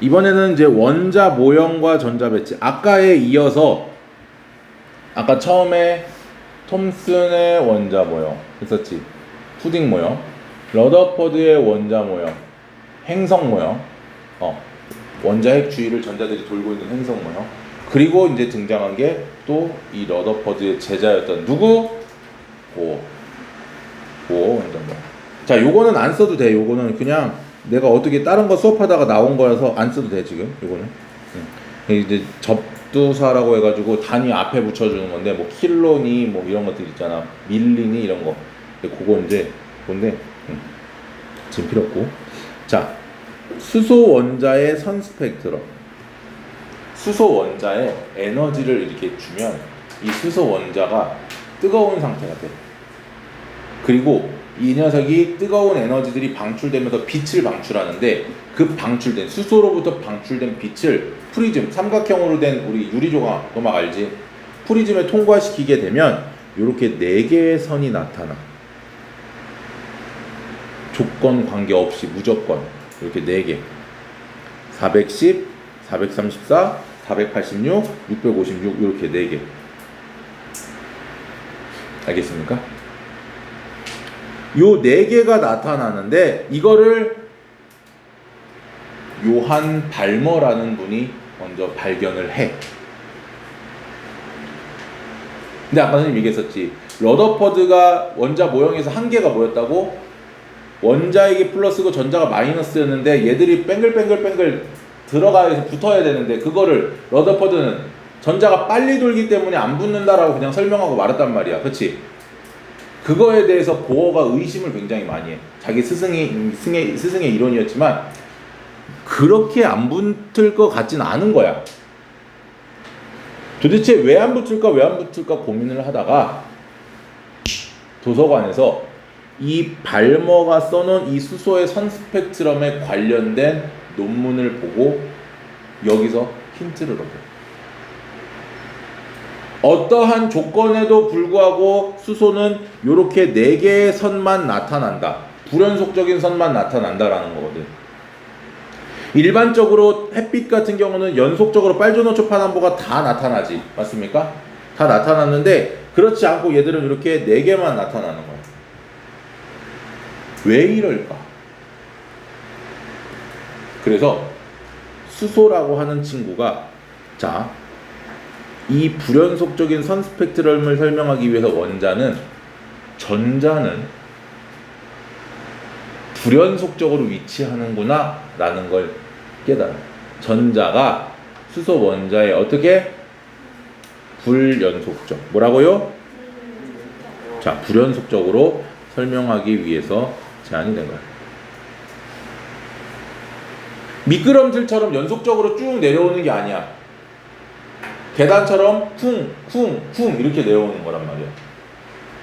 이번에는 이제 원자 모형과 전자 배치. 아까에 이어서 아까 처음에 톰슨의 원자 모형 했었지. 푸딩 모형. 러더퍼드의 원자 모형. 행성 모형. 어. 원자 핵 주위를 전자들이 돌고 있는 행성 모형. 그리고 이제 등장한 게 또 이 러더퍼드의 제자였던 누구? 고. 고 원자 모형. 자, 요거는 안 써도 돼. 요거는 그냥 내가 어떻게 다른 거 수업하다가 나온 거라서 안 써도 돼 지금. 요거는. 응. 이제 접두사라고 해가지고 단위 앞에 붙여주는 건데 뭐 킬로니 뭐 이런 것들 있잖아. 밀리니 이런 거. 그거 이제 뭔데? 응. 지금 필요 없고. 자, 수소 원자의 선 스펙트럼. 수소 원자에 에너지를 이렇게 주면 이 수소 원자가 뜨거운 상태가 돼. 그리고 이 녀석이 뜨거운 에너지들이 방출되면서 빛을 방출하는데 그 방출된 수소로부터 방출된 빛을 프리즘 삼각형으로 된 우리 유리 조각 조막 알지? 프리즘에 통과시키게 되면 이렇게 네 개의 선이 나타나. 조건 관계 없이 무조건 이렇게 네 개. 410, 434, 486, 656 이렇게 네 개. 알겠습니까? 요 네 개가 나타나는데 이거를 요한 발머라는 분이 먼저 발견을 해. 근데 아까 선생님 얘기했었지. 러더퍼드가 원자 모형에서 한 개가 뭐였다고? 원자에게 플러스고 전자가 마이너스였는데 얘들이 뱅글뱅글뱅글 들어가서 붙어야 되는데 그거를 러더퍼드는 전자가 빨리 돌기 때문에 안 붙는다라고 그냥 설명하고 말았단 말이야. 그치? 그거에 대해서 보어가 의심을 굉장히 많이 해. 자기 스승이 스승의, 스승의 이론이었지만 그렇게 안 붙을 것 같진 않은 거야. 도대체 왜 안 붙을까 왜 안 붙을까 고민을 하다가 도서관에서 이 발머가 써놓은 이 수소의 선 스펙트럼에 관련된 논문을 보고 여기서 힌트를 얻어요. 어떠한 조건에도 불구하고 수소는 이렇게 네 개의 선만 나타난다. 불연속적인 선만 나타난다라는 거거든. 일반적으로 햇빛 같은 경우는 연속적으로 빨주노초 파남보가 다 나타나지. 맞습니까? 다 나타났는데 그렇지 않고 얘들은 이렇게 네 개만 나타나는 거야. 왜 이럴까? 그래서 수소라고 하는 친구가 자, 이 불연속적인 선 스펙트럼을 설명하기 위해서 원자는 전자는 불연속적으로 위치하는구나 라는 걸 깨달아. 전자가 수소 원자에 어떻게 불연속적 뭐라고요? 자, 불연속적으로 설명하기 위해서 제안이 된 거야. 미끄럼틀처럼 연속적으로 쭉 내려오는 게 아니야. 계단처럼 쿵, 쿵, 쿵 이렇게 내려오는 거란 말이야.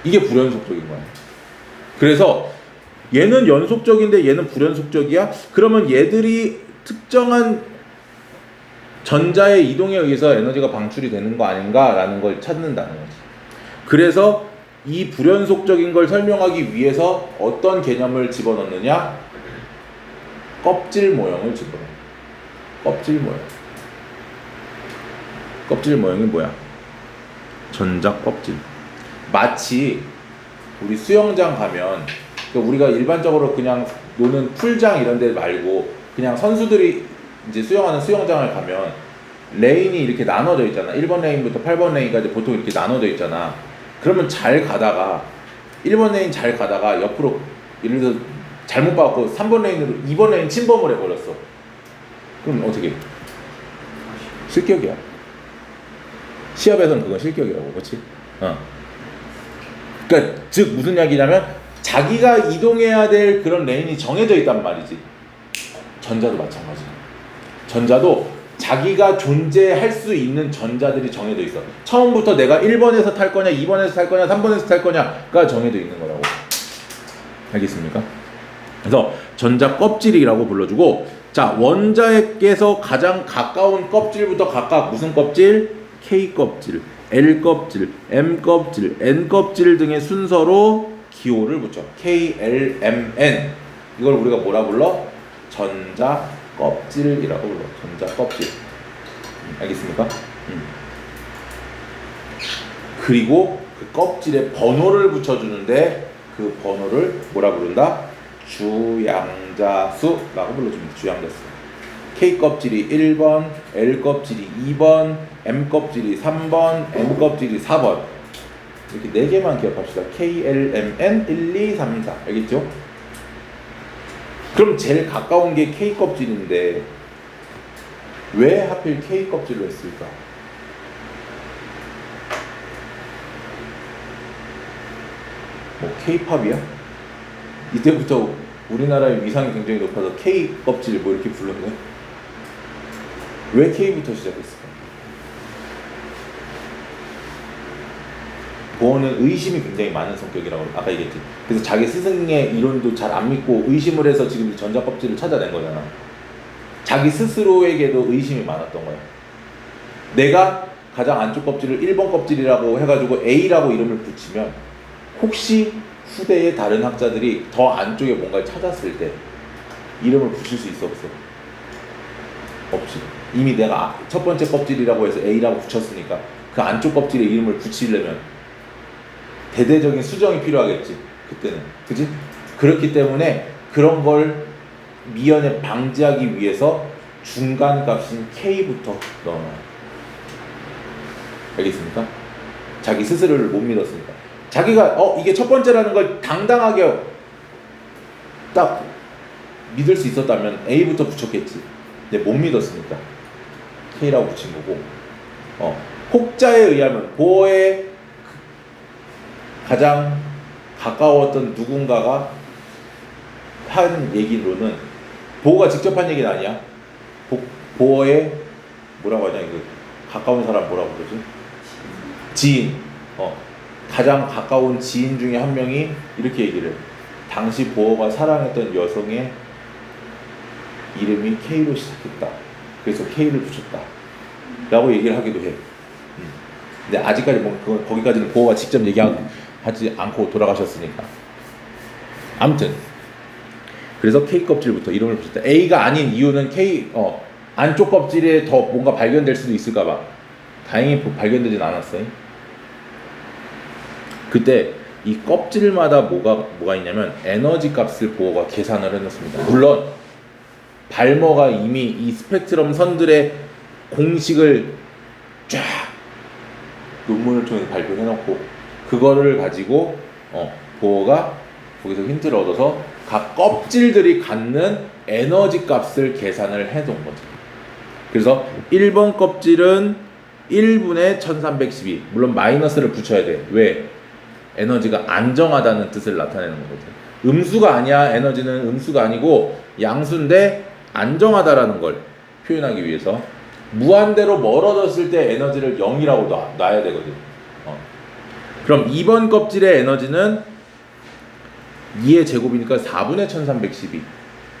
이게 불연속적인 거야. 그래서 얘는 연속적인데 얘는 불연속적이야? 그러면 얘들이 특정한 전자의 이동에 의해서 에너지가 방출이 되는 거 아닌가라는 걸 찾는다는 거지. 그래서 이 불연속적인 걸 설명하기 위해서 어떤 개념을 집어넣느냐? 껍질 모형을 집어넣어. 껍질 모형. 껍질 모형이 뭐야? 전자 껍질. 마치 우리 수영장 가면 그 우리가 일반적으로 그냥 노는 풀장 이런 데 말고 그냥 선수들이 이제 수영하는 수영장을 가면 레인이 이렇게 나눠져 있잖아. 1번 레인부터 8번 레인까지 보통 이렇게 나눠져 있잖아. 그러면 잘 가다가 1번 레인 잘 가다가 옆으로 예를 들어 잘못 봐갖고 3번 레인으로 2번 레인 침범을 해버렸어. 그럼 어떻게? 실격이야. 시합에서는 그건 실격이라고, 그렇지? 어. 그러니까 즉 무슨 이야기냐면 자기가 이동해야 될 그런 레인이 정해져 있단 말이지. 전자도 마찬가지야. 전자도 자기가 존재할 수 있는 전자들이 정해져 있어. 처음부터 내가 1번에서 탈 거냐, 2번에서 탈 거냐, 3번에서 탈 거냐가 정해져 있는 거라고. 알겠습니까? 그래서 전자 껍질이라고 불러주고, 자, 원자에게서 가장 가까운 껍질부터 각각 무슨 껍질? K 껍질, L 껍질, M 껍질, N 껍질 등의 순서로 기호를 붙여. K, L, M, N. 이걸 우리가 뭐라 불러? 전자 껍질이라고 불러. 전자 껍질. 음, 알겠습니까? 음. 그리고 그 껍질에 번호를 붙여주는데 그 번호를 뭐라 부른다? 주양자수라고 불러줍니다. 주양자수. K 껍질이 1번, L 껍질이 2번, M 껍질이 3번, N 껍질이 4번. 이렇게 네 개만 기억합시다. K, L, M, N 1, 2, 3, 4. 알겠죠? 그럼 제일 가까운 게 K 껍질인데 왜 하필 K 껍질로 했을까? 뭐 K-팝이야? 이때부터 우리나라의 위상이 굉장히 높아서 K 껍질 뭐 이렇게 불렀네. 왜 K부터 시작했을까? 보어는 의심이 굉장히 많은 성격이라고 아까 얘기했지. 그래서 자기 스승의 이론도 잘 안 믿고 의심을 해서 지금 이 전자 껍질을 찾아낸 거잖아. 자기 스스로에게도 의심이 많았던 거야. 내가 가장 안쪽 껍질을 1번 껍질이라고 해가지고 A라고 이름을 붙이면 혹시 후대의 다른 학자들이 더 안쪽에 뭔가를 찾았을 때 이름을 붙일 수 있어 없어? 없지. 이미 내가 첫 번째 껍질이라고 해서 A라고 붙였으니까 그 안쪽 껍질에 이름을 붙이려면 대대적인 수정이 필요하겠지. 그때는. 그지? 그렇기 때문에 그런 걸 미연에 방지하기 위해서 중간 값인 K부터 넣어놔요. 알겠습니까? 자기 스스로를 못 믿었으니까. 자기가 어 이게 첫 번째라는 걸 당당하게 딱 믿을 수 있었다면 A부터 붙였겠지. 근데 못 믿었으니까 K라고 붙인 거고. 어 혹자에 의하면 보어의 가장 가까웠던 누군가가 한 얘기로는 보어가 직접 한 얘기는 아니야. 보, 보어의 뭐라고 하냐 이거 가까운 사람 뭐라고 그러지? 지인. 어 가장 가까운 지인 중에 한 명이 이렇게 얘기를 해. 당시 보어가 사랑했던 여성의 이름이 K로 시작했다. 그래서 K를 붙였다. 라고 얘기를 하기도 해. 음. 근데 아직까지 뭐 그건 거기까지는 보어가 직접 얘기하지 않고 돌아가셨으니까. 아무튼 그래서 K 껍질부터 이름을 붙였다. A가 아닌 이유는 K 어 안쪽 껍질에 더 뭔가 발견될 수도 있을까봐. 다행히 발견되진 않았어요. 그때 이 껍질마다 뭐가 뭐가 있냐면 에너지 값을 보어가 계산을 해놓습니다. 물론 발머가 이미 이 스펙트럼 선들의 공식을 쫙 논문을 통해 발표해 놓고 그거를 가지고 어, 보어가 거기서 힌트를 얻어서 각 껍질들이 갖는 에너지 값을 계산을 해 놓은 거죠. 그래서 1번 껍질은 1분의 1312 물론 마이너스를 붙여야 돼. 왜? 에너지가 안정하다는 뜻을 나타내는 거거든. 음수가 아니야. 에너지는 음수가 아니고 양수인데 안정하다라는 걸 표현하기 위해서 무한대로 멀어졌을 때 에너지를 0이라고 놔, 놔야 되거든. 어. 그럼 2번 껍질의 에너지는 2의 제곱이니까 4분의 1312.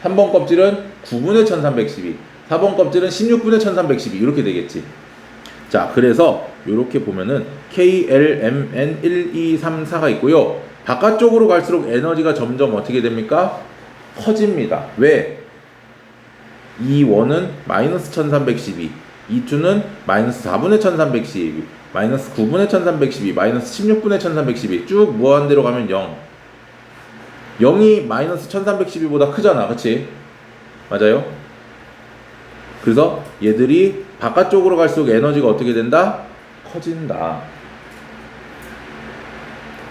3번 껍질은 9분의 1312. 4번 껍질은 16분의 1312. 이렇게 되겠지. 자, 그래서 이렇게 보면은 K, L, M, N 1, 2, 3, 4가 있고요. 바깥쪽으로 갈수록 에너지가 점점 어떻게 됩니까? 커집니다. 왜? 이 원은 마이너스 1312, 이 2는 마이너스 4분의 1312, 마이너스 9분의 1312, 마이너스 16분의 1312, 쭉 무한대로 가면 0. 0이 마이너스 1312보다 크잖아. 그치? 맞아요? 그래서 얘들이 바깥쪽으로 갈수록 에너지가 어떻게 된다? 커진다.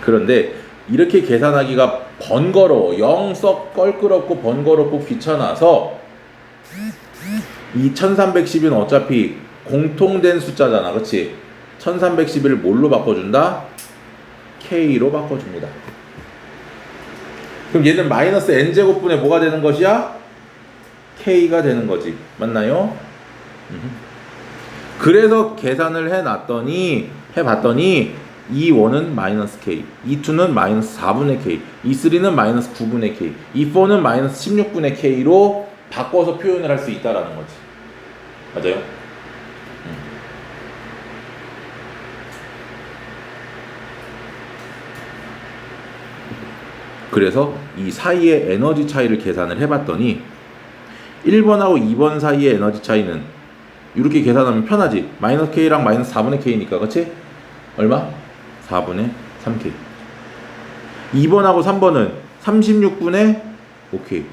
그런데 이렇게 계산하기가 번거로워. 영 썩 껄끄럽고 번거롭고 귀찮아서 이 1310은 어차피 공통된 숫자잖아. 그치? 1311을 뭘로 바꿔준다? K로 바꿔줍니다. 그럼 얘는 마이너스 n제곱분의 뭐가 되는 것이야? K가 되는 거지. 맞나요? 그래서 계산을 해놨더니 해봤더니 이 1은 마이너스 k, 이 2는 마이너스 4분의 k, 이 3는 마이너스 9분의 k, 이 4는 마이너스 16분의 k로 바꿔서 표현을 할 수 있다라는 거지. 맞아요? 음. 그래서 이 사이의 에너지 차이를 계산을 해봤더니 1번하고 2번 사이의 에너지 차이는 이렇게 계산하면 편하지. 마이너스 K랑 마이너스 4분의 K니까 그치? 얼마? 4분의 3K 2번하고 3번은 36분의 5K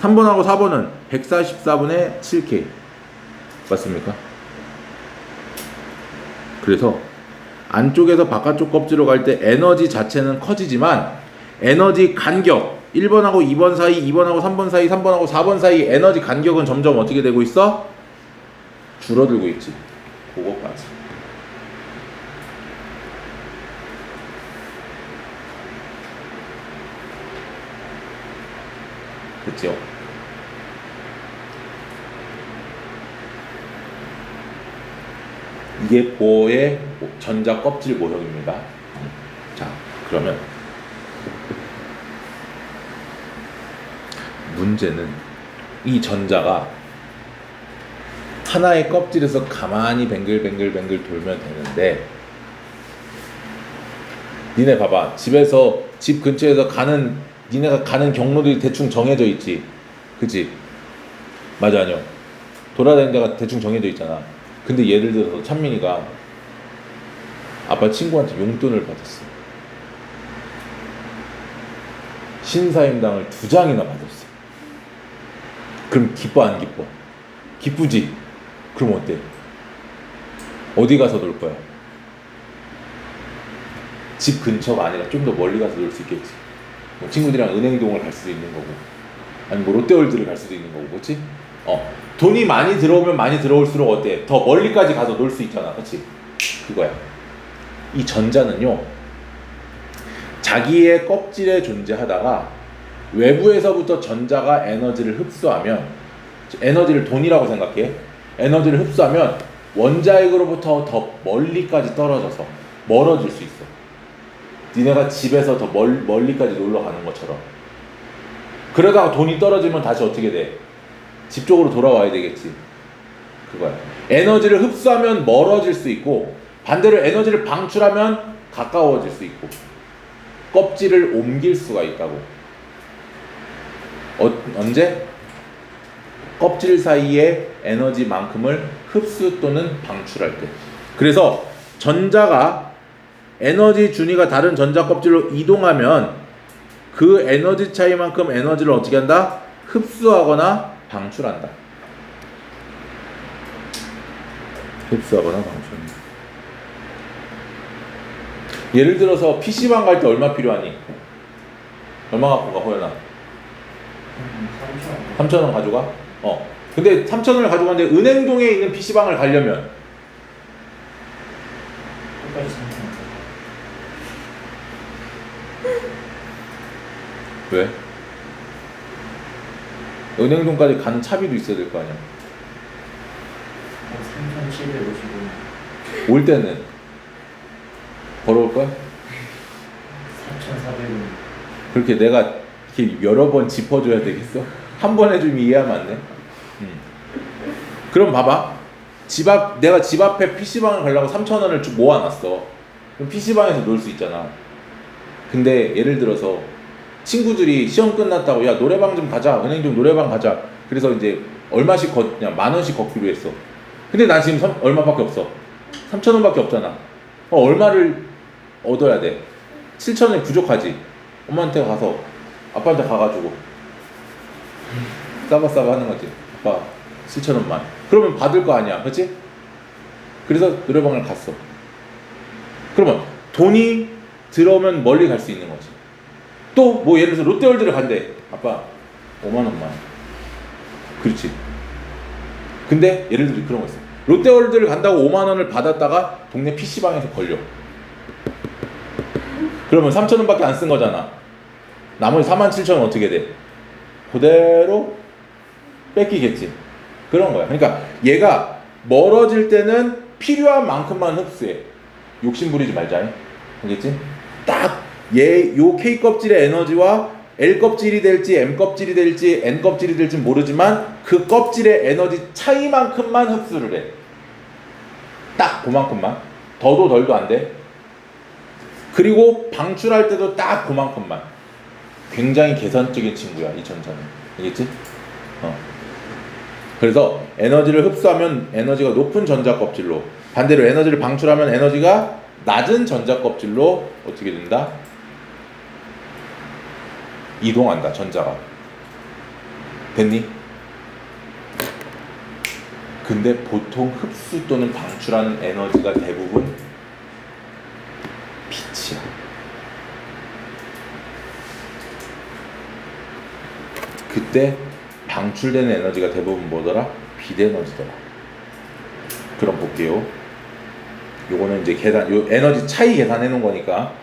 3번하고 4번은 144분의 7K 맞습니까? 그래서 안쪽에서 바깥쪽 껍질로 갈 때 에너지 자체는 커지지만 에너지 간격 1번하고 2번 사이, 2번하고 3번 사이, 3번하고 4번 사이 에너지 간격은 점점 어떻게 되고 있어? 줄어들고 있지. 그거까지. 그죠? 이게 보의 전자 껍질 모형입니다. 자, 그러면 문제는 이 전자가 하나의 껍질에서 가만히 뱅글뱅글뱅글 돌면 되는데 니네 봐봐 집에서 집 근처에서 가는 니네가 가는 경로들이 대충 정해져 있지 그치 맞아 아니요 돌아다니는 데가 대충 정해져 있잖아 근데 예를 들어서 찬민이가 아빠 친구한테 용돈을 받았어 신사임당을 두 장이나 받았어 그럼 기뻐 안 기뻐? 기쁘지? 그럼 어때? 어디 가서 놀 거야? 집 근처가 아니라 좀 더 멀리 가서 놀 수 있겠지. 뭐 친구들이랑 은행동을 갈 수도 있는 거고, 아니 뭐 롯데월드를 갈 수도 있는 거고, 그렇지? 어, 돈이 많이 들어오면 많이 들어올수록 어때? 더 멀리까지 가서 놀 수 있잖아, 그렇지? 그거야. 이 전자는요, 자기의 껍질에 존재하다가 외부에서부터 전자가 에너지를 흡수하면 에너지를 돈이라고 생각해. 에너지를 흡수하면 원자핵으로부터 더 멀리까지 떨어져서 멀어질 수 있어. 니네가 집에서 더 멀, 멀리까지 놀러 가는 것처럼. 그러다가 돈이 떨어지면 다시 어떻게 돼? 집 쪽으로 돌아와야 되겠지. 그거야. 에너지를 흡수하면 멀어질 수 있고 반대로 에너지를 방출하면 가까워질 수 있고 껍질을 옮길 수가 있다고. 어, 언제? 껍질 사이의 에너지만큼을 흡수 또는 방출할 때. 그래서 전자가 에너지 준위가 다른 전자 껍질로 이동하면 그 에너지 차이만큼 에너지를 어떻게 한다? 흡수하거나 방출한다. 흡수하거나 방출한다. 예를 들어서 PC방 갈 때 얼마 필요하니? 얼마 갖고 가, 호연아? 3,000원 가져가? 어. 근데 3,000원을 가져가는데 은행동에 있는 PC방을 가려면 끝까지 삼천. 왜? 은행동까지 가는 차비도 있어야 될 거 아니야. 3,755. 올 때는 벌어올 거야? 4,400원. 그렇게 내가 이렇게 여러 번 짚어줘야 되겠어? 한 번 해주면 이해하면 안 돼? 음. 그럼 봐봐. 집 앞, 내가 집 앞에 PC방을 가려고 3,000원을 쭉 모아놨어. 그럼 PC방에서 놀 수 있잖아. 근데 예를 들어서 친구들이 시험 끝났다고 야 노래방 좀 가자. 은행 좀 노래방 가자. 그래서 이제 얼마씩 걷냐 만 원씩 걷기로 했어. 근데 난 지금 삼- 얼마밖에 없어? 3천 원밖에 없잖아. 어, 얼마를 얻어야 돼? 7천 원이 부족하지. 엄마한테 가서 아빠한테 가가지고. 싸바싸바 하는 거지 아빠 7천 원만. 그러면 받을 거 아니야. 그치? 그래서 노래방을 갔어. 그러면 돈이 들어오면 멀리 갈 수 있는 거지 또 뭐 예를 들어서 롯데월드를 간대. 아빠 5만 원만. 그렇지. 근데 예를 들어 그런 거 있어. 롯데월드를 간다고 5만 원을 받았다가 동네 PC방에서 걸려. 그러면 3천 원밖에 안 쓴 거잖아. 나머지 4만 7천 원 어떻게 돼? 그대로 뺏기겠지. 그런 거야. 그러니까 얘가 멀어질 때는 필요한 만큼만 흡수해. 욕심 부리지 말자. 알겠지? 딱 얘 요 K 껍질의 에너지와 L 껍질이 될지 M 껍질이 될지 N 껍질이 될지 모르지만 그 껍질의 에너지 차이만큼만 흡수를 해. 딱 그만큼만. 더도 덜도 안 돼. 그리고 방출할 때도 딱 그만큼만. 굉장히 계산적인 친구야 이 전자는. 알겠지? 어. 그래서 에너지를 흡수하면 에너지가 높은 전자 껍질로 반대로 에너지를 방출하면 에너지가 낮은 전자 껍질로 어떻게 된다? 이동한다 전자가 됐니? 근데 보통 흡수 또는 방출하는 에너지가 대부분 빛이야. 그때 방출되는 에너지가 대부분 뭐더라? 빛 에너지더라. 그럼 볼게요. 요거는 이제 계산, 요 에너지 차이 계산해 놓은 거니까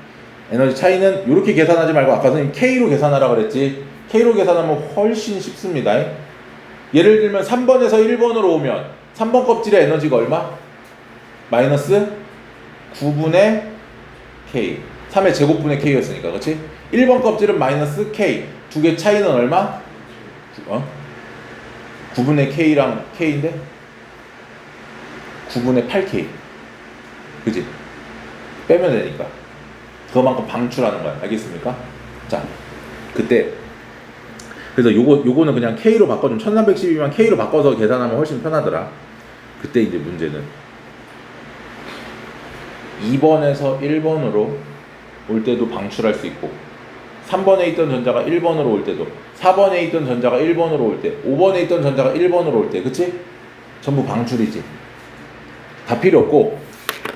에너지 차이는 이렇게 계산하지 말고 아까 선생님 K로 계산하라 그랬지. K로 계산하면 훨씬 쉽습니다. 예를 들면 3번에서 1번으로 오면 3번 껍질의 에너지가 얼마? 마이너스 9분의 K 3의 제곱분의 K였으니까 그렇지? 1번 껍질은 마이너스 K 두 개 차이는 얼마? 어? 9분의 K랑 K인데 9분의 8K 그지? 빼면 되니까 그거만큼 방출하는 거야 알겠습니까? 자 그때 그래서 요거 요거는 그냥 K로 바꿔주면 1312만 K로 바꿔서 계산하면 훨씬 편하더라. 그때 이제 문제는 2번에서 1번으로 올 때도 방출할 수 있고 3번에 있던 전자가 1번으로 올 때도 4번에 있던 전자가 1번으로 올 때 5번에 있던 전자가 1번으로 올 때 그치? 전부 방출이지 다 필요 없고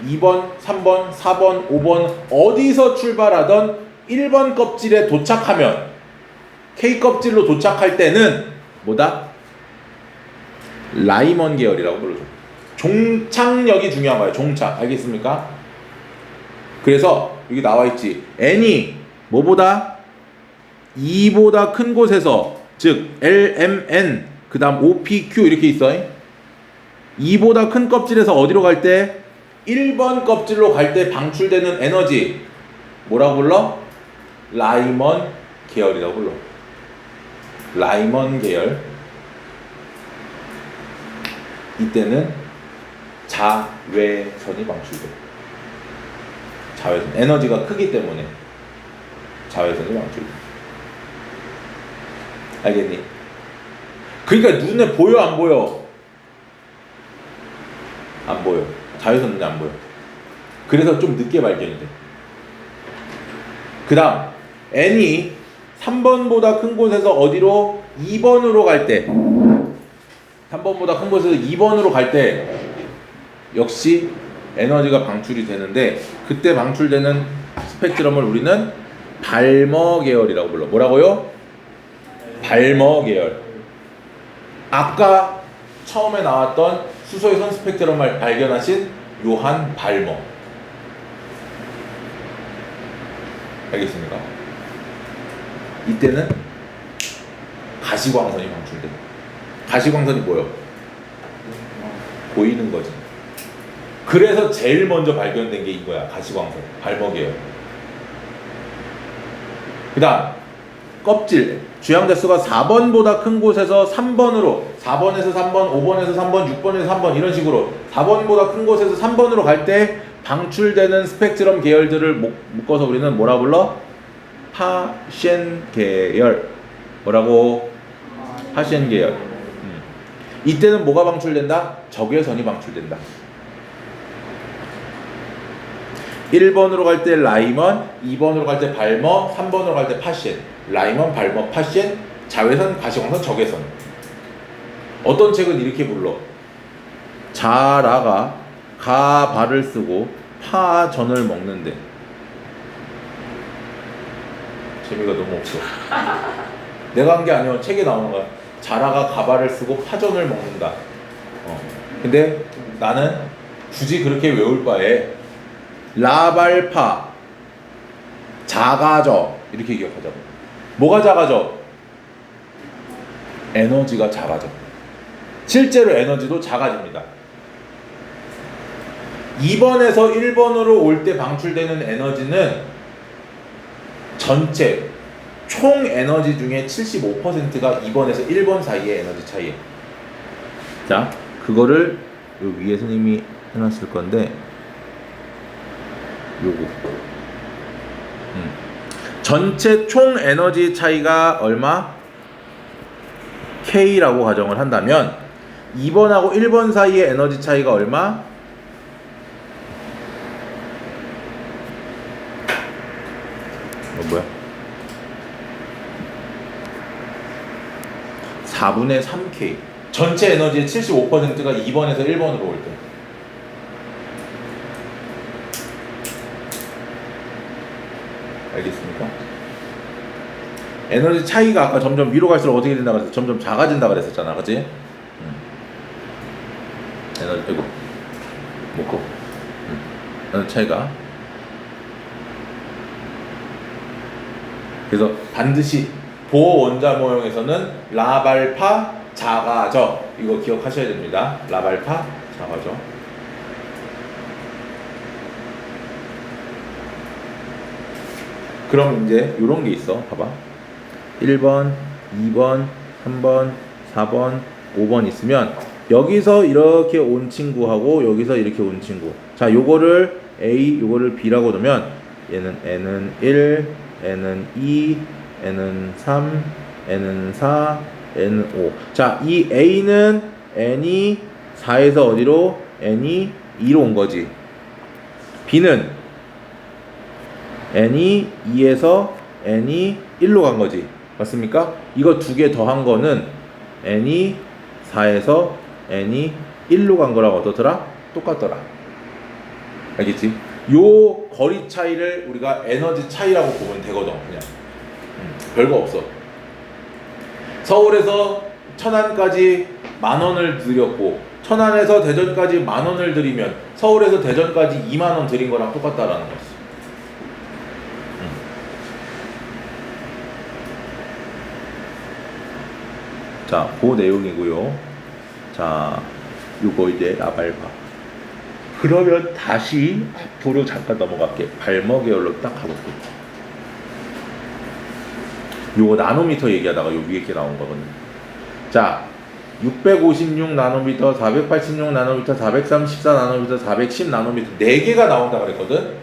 2번, 3번, 4번, 5번 어디서 출발하던 1번 껍질에 도착하면 K 껍질로 도착할 때는 뭐다? 라이먼 계열이라고 불러줘. 종착력이 중요한 거예요. 종착. 알겠습니까? 그래서 여기 나와 있지. N이 뭐보다 2보다 큰 곳에서 즉 LMN 그다음 OPQ 이렇게 있어. 2보다 큰 껍질에서 어디로 갈 때 1번 껍질로 갈 때 방출되는 에너지 뭐라고 불러? 라이먼 계열이라고 불러. 라이먼 계열 이때는 자외선이 방출돼 자외선 에너지가 크기 때문에 자외선이 방출돼 알겠니? 그러니까 눈에 보여 안 보여? 안 보여 자외선 눈에 안 보여 그래서 좀 늦게 발견이 돼 그 다음 N이 3번보다 큰 곳에서 어디로 2번으로 갈 때 3번보다 큰 곳에서 2번으로 갈 때 역시 에너지가 방출이 되는데 그때 방출되는 스펙트럼을 우리는 발머 계열이라고 불러. 뭐라고요? 발머 계열. 아까 처음에 나왔던 수소의 선 스펙트럼을 발견하신 요한 발머. 알겠습니까? 이때는 가시광선이 방출돼. 가시광선이 뭐요? 보이는 거지. 그래서 제일 먼저 발견된 게 이거야. 가시광선. 발먹이에요. 그 다음, 껍질. 주양 대수가 4번보다 큰 곳에서 3번으로, 4번에서 3번, 5번에서 3번, 6번에서 3번, 이런 식으로 4번보다 큰 곳에서 3번으로 갈 때 방출되는 스펙트럼 계열들을 묶- 묶어서 우리는 뭐라 불러? 하셴 계열. 뭐라고? 하셴 계열. 음. 이때는 뭐가 방출된다? 적외선이 방출된다. 1번으로 갈 때 라이먼, 2번으로 갈 때 발머, 3번으로 갈 때 파셴. 라이먼, 발머, 파셴, 자외선, 가시광선, 적외선. 어떤 책은 이렇게 불러. 자라가 가발을 쓰고 파전을 먹는데 재미가 너무 없어. 내가 한 게 아니야. 책에 나오는 거야. 자라가 가발을 쓰고 파전을 먹는다. 어. 근데 나는 굳이 그렇게 외울 바에 라발파 작아져 이렇게 기억하자고. 뭐가 작아져? 에너지가 작아져. 실제로 에너지도 작아집니다. 2번에서 1번으로 올 때 방출되는 에너지는 전체 총 에너지 중에 75%가 2번에서 1번 사이의 에너지 차이예요. 자, 그거를 요 위에 선생님이 해놨을 건데 요거. 음. 전체 총 에너지 차이가 얼마? K라고 가정을 한다면 2번하고 1번 사이의 에너지 차이가 얼마? 어, 뭐야? 4분의 3K. 전체 에너지의 75%가 2번에서 1번으로 올 때. 알겠습니까? 에너지 차이가 아까 점점 위로 갈수록 어떻게 된다 그랬어? 점점 작아진다 그랬었잖아, 그렇지? 음. 에너지 이거 먹고 음. 에너지 차이가 그래서 반드시 보호 원자 모형에서는 라발파 작아져 이거 기억하셔야 됩니다. 라발파 작아져. 그럼 이제 이런 게 있어. 봐봐. 1번, 2번, 3번, 4번, 5번 있으면 여기서 이렇게 온 친구하고 여기서 이렇게 온 친구. 자, 요거를 A, 요거를 B라고 두면 얘는 N은 1, N은 2, N은 3, N은 4, N은 5. 자, 이 A는 N이 4에서 어디로? N이 2로 온 거지. B는 n이 2에서 n이 1로 간 거지. 맞습니까? 이거 두 개 더한 거는 n이 4에서 n이 1로 간 거랑 어떻더라? 똑같더라. 알겠지? 요 거리 차이를 우리가 에너지 차이라고 보면 되거든. 그냥. 음, 별거 없어. 서울에서 천안까지 만 원을 들였고 천안에서 대전까지 만 원을 들이면 서울에서 대전까지 2만 원 들인 거랑 똑같다라는 거지. 자, 그 내용이고요. 자, 요거 이제 라발바. 그러면 다시 앞으로 잠깐 넘어갈게. 발머 계열로 딱 가볼게. 요거 나노미터 얘기하다가 요 위에 게 나온 거거든. 자, 656 나노미터, 486 나노미터, 434 나노미터, 410 나노미터 네 개가 나온다 그랬거든.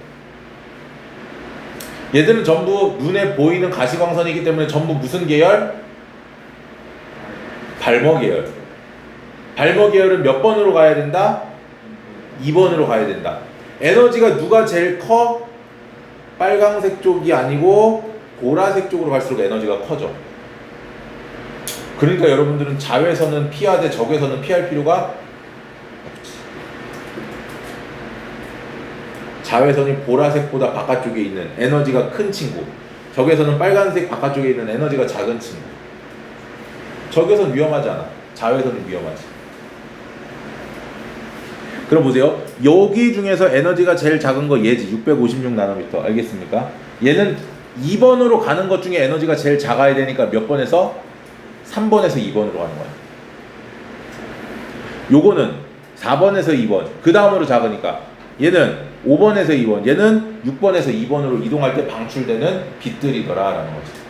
얘들은 전부 눈에 보이는 가시광선이기 때문에 전부 무슨 계열? 발머 계열. 발머 계열은 몇 번으로 가야 된다? 2번으로 가야 된다. 에너지가 누가 제일 커? 빨강색 쪽이 아니고 보라색 쪽으로 갈수록 에너지가 커져. 그러니까 여러분들은 자외선은 피하되 적외선은 피할 필요가. 자외선이 보라색보다 바깥쪽에 있는 에너지가 큰 친구. 적외선은 빨간색 바깥쪽에 있는 에너지가 작은 친구. 적외선 위험하지 않아. 자외선이 위험하지. 그럼 보세요. 여기 중에서 에너지가 제일 작은 거 얘지. 656 나노미터. 알겠습니까? 얘는 2번으로 가는 것 중에 에너지가 제일 작아야 되니까 몇 번에서 3번에서 2번으로 가는 거야. 요거는 4번에서 2번. 그 다음으로 작으니까 얘는 5번에서 2번. 얘는 6번에서 2번으로 이동할 때 방출되는 빛들이더라라는 거지.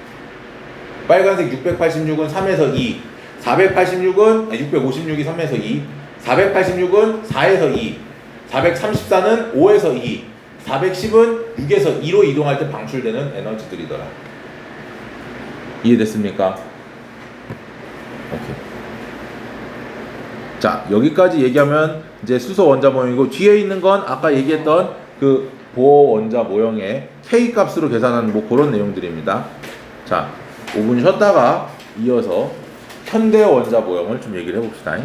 빨간색 686은 3에서 2, 486은 656이 3에서 2, 486은 4에서 2, 434는 5에서 2, 410은 6에서 2로 이동할 때 방출되는 에너지들이더라. 이해됐습니까? 오케이. 자 여기까지 얘기하면 이제 수소 원자 모형이고 뒤에 있는 건 아까 얘기했던 그 보호 원자 모형의 K 값으로 계산하는 뭐 그런 내용들입니다. 자 5분 쉬었다가 이어서 현대 원자 모형을 좀 얘기를 해봅시다.